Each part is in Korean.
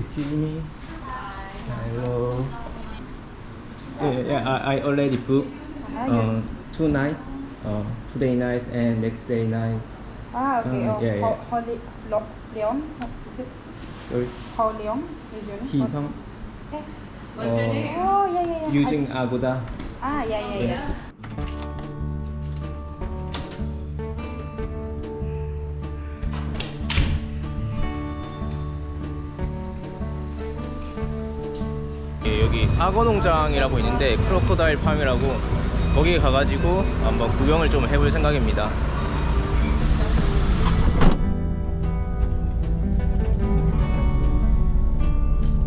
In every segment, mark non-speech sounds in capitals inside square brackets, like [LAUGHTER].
Excuse me. Hello. Yeah, yeah I, I already booked uh, two nights. Uh, today night and next day night. Ah, okay. Uh, oh, yeah, Ho- yeah. Holly, Lo, Leon? Is it Sorry. Ho Leon? Is your name? 희성. Eh. What's your name? Oh, yeah, yeah, yeah. Using Agoda. Ah, yeah, yeah, yeah. 여기 악어농장이라고 있는데 크로코다일 팜이라고 거기 가가지고 한번 구경을 좀 해볼 생각입니다.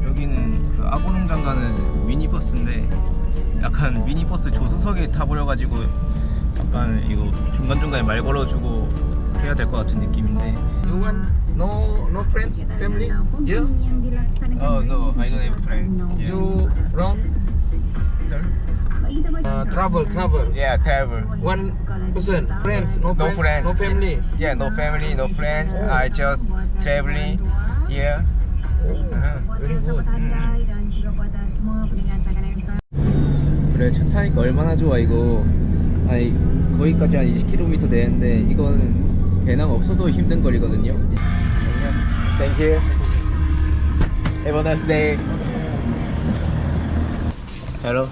여기는 그 악어농장 가는 미니버스인데 약간 미니버스 조수석에 타버려가지고 약간 이거 중간중간에 말 걸어주고 해야 될 것 같은 느낌인데 want no no friends, family? Yeah. Oh no, I don't have friend. You run Sorry? uh, travel travel. Yeah, travel. One person, friends, no No friends, friends. no family. Yeah, no family, no friends. I just traveling here. Uh-huh. Very good. 그래 차 타니까 얼마나 좋아 이거. 아니 거기까지 한 20km 되는데 이거는 배낭 없어도 힘든 거리거든요. Thank you. Have a nice day. Hello.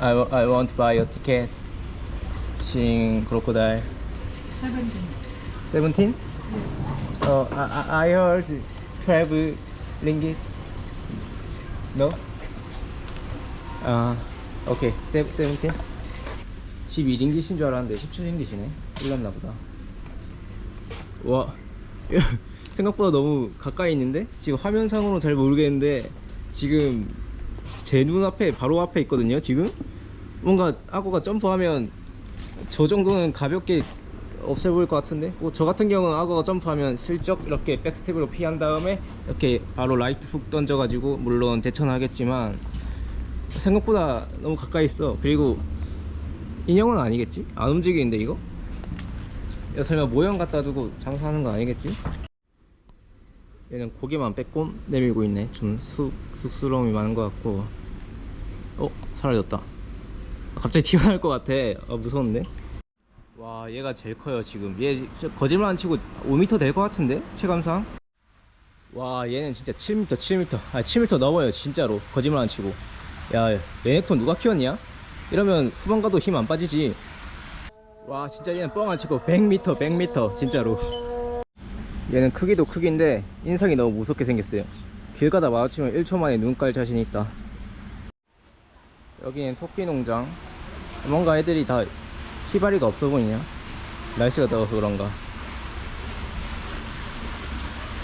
I, I want to buy a ticket. Seeing crocodile. 17. 17? Oh, I, I heard 12 ringgit. No? 아, 오케이. 세, 세븐틴? 12링깃인 줄 알았는데 17링깃이네. 일났나 보다. 와, 생각보다 너무 가까이 있는데? 지금 화면상으로 잘 모르겠는데 지금 제 눈앞에 바로 앞에 있거든요. 지금 뭔가 악어가 점프하면 저 정도는 가볍게 없어 보일 것 같은데 뭐 저 같은 경우는 악어가 점프하면 슬쩍 이렇게 백스텝으로 피한 다음에 이렇게 바로 라이트 훅 던져가지고 물론 대처하겠지만 생각보다 너무 가까이 있어 그리고 인형은 아니겠지? 안 움직이는데 이거? 야, 설마 모형 갖다 두고 장사하는 거 아니겠지? 얘는 고개만 빼꼼 내밀고 있네. 좀 쑥, 쑥스러움이 많은 것 같고. 어? 사라졌다. 아, 갑자기 튀어나올 것 같아. 아, 무서운데? 와 얘가 제일 커요 지금. 얘 거짓말 안 치고 5m 될 것 같은데? 체감상? 와 얘는 진짜 7m 7m 아 7m 넘어요 진짜로. 거짓말 안 치고 야 레넥톤 누가 키웠냐? 이러면 후반 가도 힘 안 빠지지. 와 진짜 얘는 뻥 안 치고 100m 100m 진짜로 얘는 크기도 크기인데 인상이 너무 무섭게 생겼어요 길 가다 마주치면 1초 만에 눈 깔 자신이 있다 여기는 토끼 농장 뭔가 애들이 다 희바리가 없어 보이냐? 날씨가 더워서 그런가?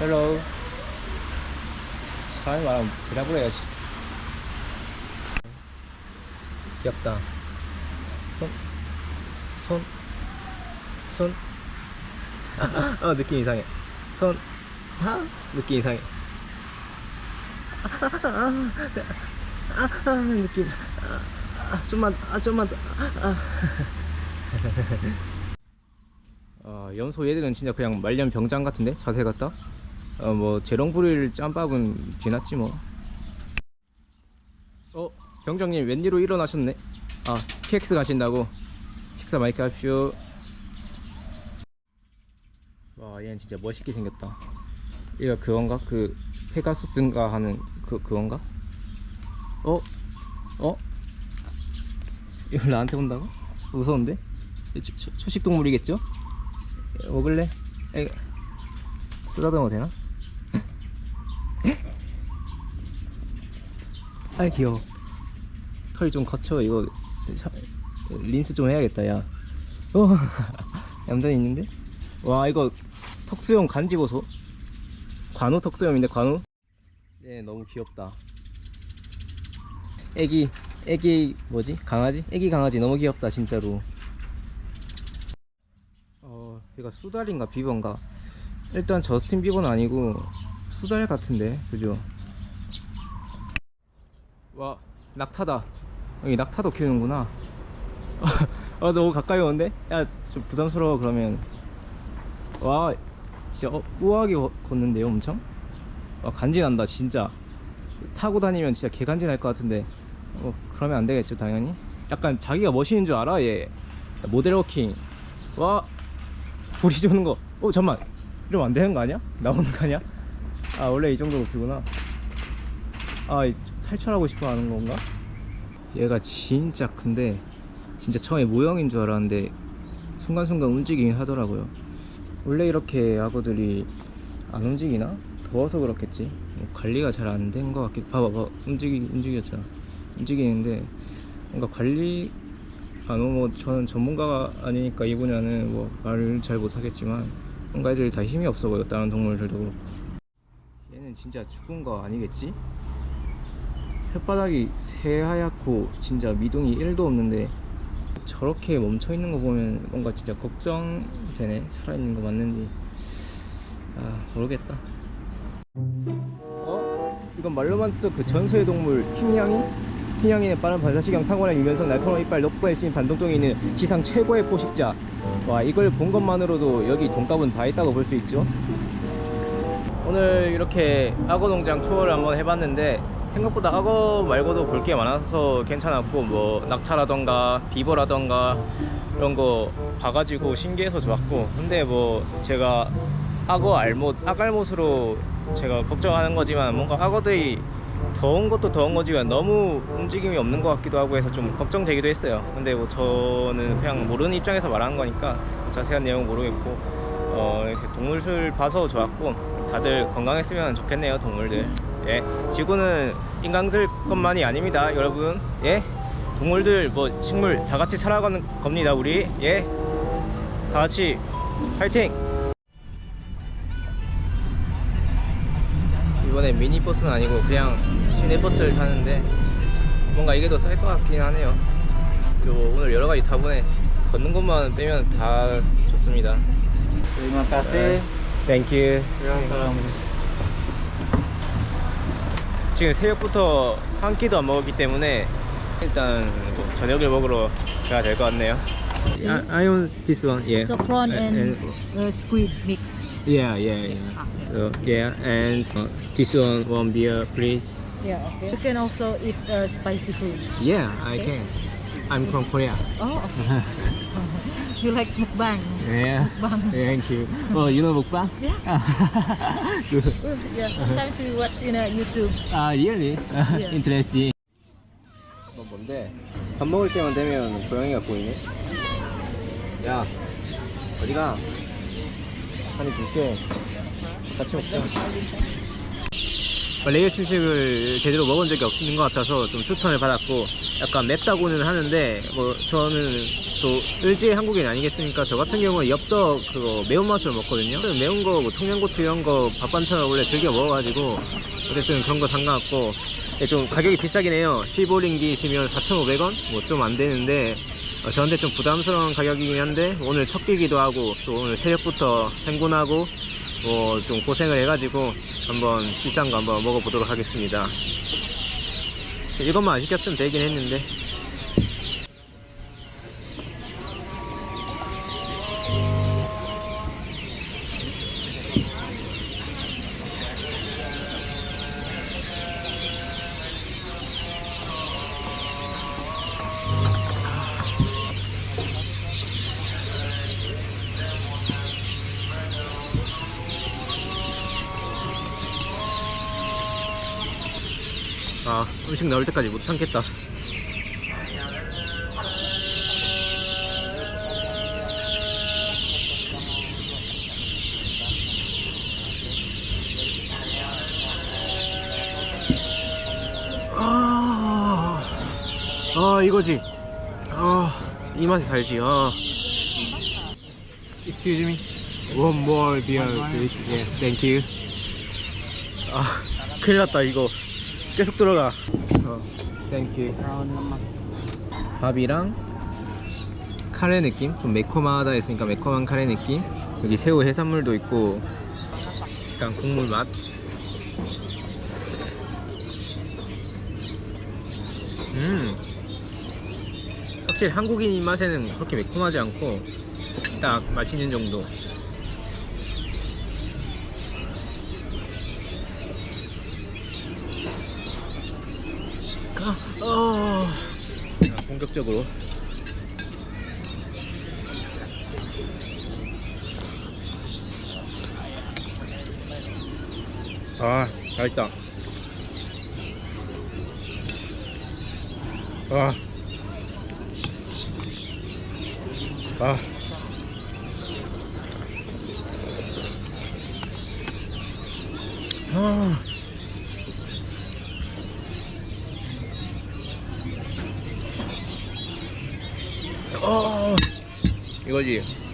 헬로 사람이 말하면 대답을 해야지 귀엽다 손 손, 손. [LAUGHS] 어, 느낌 이상해. 손, 하, 느낌 이상해. 아, 느낌. 아, 좀만, 아, 좀만 더. 아. 어, 염소 얘들은 진짜 그냥 말년 병장 같은데 자세 같다. 어, 뭐 재롱부릴 짬밥은 지났지 뭐. 어, 병장님 웬일로 일어나셨네? 아, PX 가신다고. 식사 맛있게 하십시오. 와, 얘는 진짜 멋있게 생겼다. 얘가 그건가? 그 페가수스인가 하는 그 그건가? 어? 어? 이걸 나한테 온다고? 무서운데? 초식 동물이겠죠? 에, 먹을래? 에, 쓰다듬어도 되나? [LAUGHS] 아이 귀여워. 털이 좀 거쳐 이거 샤- 린스 좀 해야겠다 야. 어, [LAUGHS] 얌전히 있는데? 와 이거 턱수염 간지 보소. 관우 턱수염인데 관우? 네 너무 귀엽다. 애기 애기 뭐지 강아지? 애기 강아지 너무 귀엽다 진짜로. 어 얘가 수달인가 비버인가? 일단 저스틴 비버는 아니고 수달 같은데 그죠? 와 낙타다. 여기 낙타도 키우는구나. 아 [LAUGHS] 너무 가까이 오는데? 야 좀 부담스러워 그러면 와 진짜 어, 우아하게 걷- 걷는데요 엄청? 와, 간지난다 진짜. 타고 다니면 진짜 개간지 날 것 같은데. 어, 그러면 안 되겠죠 당연히? 약간 자기가 멋있는 줄 알아 얘? 모델 워킹. 와 불이 주는 거어 잠만. 이러면 안 되는 거 아니야? 나오는 거 아니야? 아 원래 이 정도 높이구나. 아 이- 탈출하고 싶어 하는 건가? 얘가 진짜 큰데 진짜 처음에 모형인 줄 알았는데 순간순간 움직이긴 하더라고요 원래 이렇게 악어들이 안 움직이나? 더워서 그렇겠지 뭐 관리가 잘 안 된 것 같기도 봐봐 봐 움직이, 움직였잖아 움직이는데 뭔가 관리 아 너무 뭐 저는 전문가가 아니니까 이 분야는 뭐 말을 잘 못하겠지만 뭔가 애들이 다 힘이 없어 보여 다른 동물들도 그렇고 얘는 진짜 죽은 거 아니겠지? 혓바닥이 새하얗고 진짜 미동이 1도 없는데 저렇게 멈춰 있는 거 보면 뭔가 진짜 걱정되네. 살아있는 거 맞는지. 아 모르겠다. 어? 이건 말로만 듣던 그 전설의 동물 흰양이? 흰양이는 빠른 반사시경 탁월한 유면성 날카로운 이빨 높고 있으니 반동성이 있는 지상 최고의 포식자. 와 이걸 본 것만으로도 여기 돈값은 다 있다고 볼 수 있죠? 오늘 이렇게 악어 농장 투어를 한번 해봤는데 생각보다 악어 말고도 볼 게 많아서 괜찮았고 뭐 낙타라던가 비버라던가 이런 거 봐가지고 신기해서 좋았고. 근데 뭐 제가 악어 알못 악알못으로 제가 걱정하는 거지만 뭔가 악어들이 더운 것도 더운 거지만 너무 움직임이 없는 것 같기도 하고 해서 좀 걱정되기도 했어요. 근데 뭐 저는 그냥 모르는 입장에서 말하는 거니까 자세한 내용은 모르겠고 어, 이렇게 동물들 봐서 좋았고 다들 건강했으면 좋겠네요 동물들 예 지구는 인간들 것만이 아닙니다 여러분. 예 동물들 뭐 식물 다 같이 살아가는 겁니다 우리. 예 다 같이 파이팅! 이번에 미니버스는 아니고 그냥 시내버스를 타는데 뭔가 이게 더 쌀 것 같긴 하네요. 그리고 오늘 여러 가지 타보네 걷는 것만 빼면 다 좋습니다. Terima kasih. 땡큐 Welcome. 지금 새벽부터 한 끼도 안 먹었기 때문에 일단 뭐 저녁을 먹으러 가야 될 것 같네요. I, I want this one, yeah. So prawn and, And- uh, squid mix. Yeah, yeah, yeah. So, yeah, and uh, this one, one beer, please. Yeah, okay. You can also eat uh, spicy food. Yeah, I Okay. can. I'm from Korea. Oh, okay. You like mukbang? Yeah. Mukbang. Thank you. Oh, you know mukbang? Yeah. Good. Yeah, sometimes we watch in uh, YouTube. 아, really? Yeah. Interesting. 뭐 뭔데? 밥 먹을 때만 되면 고양이가 보이네. 야, 어디가? 한입 줄게. 같이 먹자. 레이어 심식을 제대로 먹은 적이 없는 것 같아서 좀 추천을 받았고 약간 맵다고는 하는데 뭐 저는 또 을지의 한국인 아니겠습니까? 저 같은 경우는 엽떡 그거 매운맛으로 먹거든요. 매운 거 뭐 청양고추 이런 거 밥반찬을 원래 즐겨 먹어가지고 어쨌든 그런 거 상관없고 예, 좀 가격이 비싸긴 해요. 15링기시면 4,500원? 뭐 좀 안 되는데 어, 저한테 좀 부담스러운 가격이긴 한데 오늘 첫 끼기도 하고 또 오늘 새벽부터 행군하고 뭐 좀 고생을 해가지고 한번 비싼 거 한번 먹어보도록 하겠습니다. 이것만 안 시켰으면 되긴 했는데 음식 나올 때까지 못 참겠다. 아, 아 이거지. 아, 이 맛이 살지. 아. Excuse me. One more beer, please. Yeah, thank you. 아, 큰일 났다 이거. 계속 들어가. 어, 땡큐. 밥이랑 카레 느낌? 좀 매콤하다 했으니까 매콤한 카레 느낌. 여기 새우 해산물도 있고 일단 국물 맛. 음. 확실히 한국인 입맛에는 그렇게 매콤하지 않고 딱 맛있는 정도. 어. 자, 본격적으로 아 맛있다 아. 아. 아. 어. 이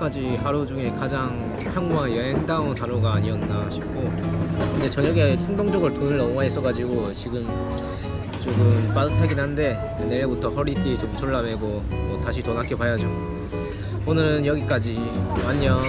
지금까지 하루 중에 가장 평범한 여행다운 하루가 아니었나 싶고 근데 저녁에 충동적으로 돈을 너무 많이 써가지고 지금 조금 빠듯하긴 한데 내일부터 허리띠 좀 졸라매고 뭐 다시 돈 아껴 봐야죠. 오늘은 여기까지. 안녕